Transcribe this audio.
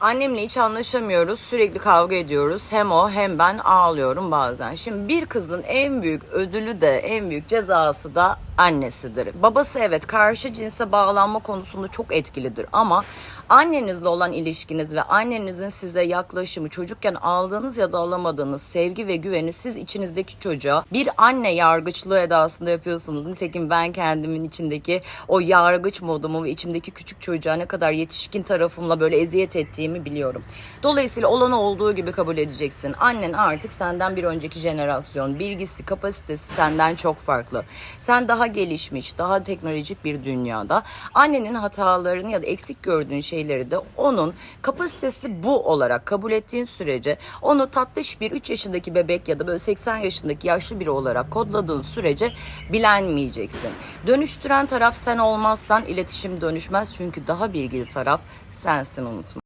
Annemle hiç anlaşamıyoruz. Sürekli kavga ediyoruz. Hem o hem ben ağlıyorum bazen. Şimdi bir kızın en büyük ödülü de en büyük cezası da annesidir. Babası evet karşı cinse bağlanma konusunda çok etkilidir ama annenizle olan ilişkiniz ve annenizin size yaklaşımı çocukken aldığınız ya da alamadığınız sevgi ve güveni siz içinizdeki çocuğa bir anne yargıçlığı edasında yapıyorsunuz. Nitekim ben kendimin içindeki o yargıç modumu ve içimdeki küçük çocuğa ne kadar yetişkin tarafımla böyle eziyet ettiğimi biliyorum. Dolayısıyla olanı olduğu gibi kabul edeceksin. Annen artık senden bir önceki jenerasyon. Bilgisi, kapasitesi senden çok farklı. Sen daha gelişmiş, daha teknolojik bir dünyada. Annenin hatalarını ya da eksik gördüğün şeyleri de onun kapasitesi bu olarak kabul ettiğin sürece onu tatlış bir 3 yaşındaki bebek ya da böyle 80 yaşındaki yaşlı biri olarak kodladığın sürece bilenmeyeceksin. Dönüştüren taraf sen olmazsan iletişim dönüşmez çünkü daha bilgili taraf sensin unutma.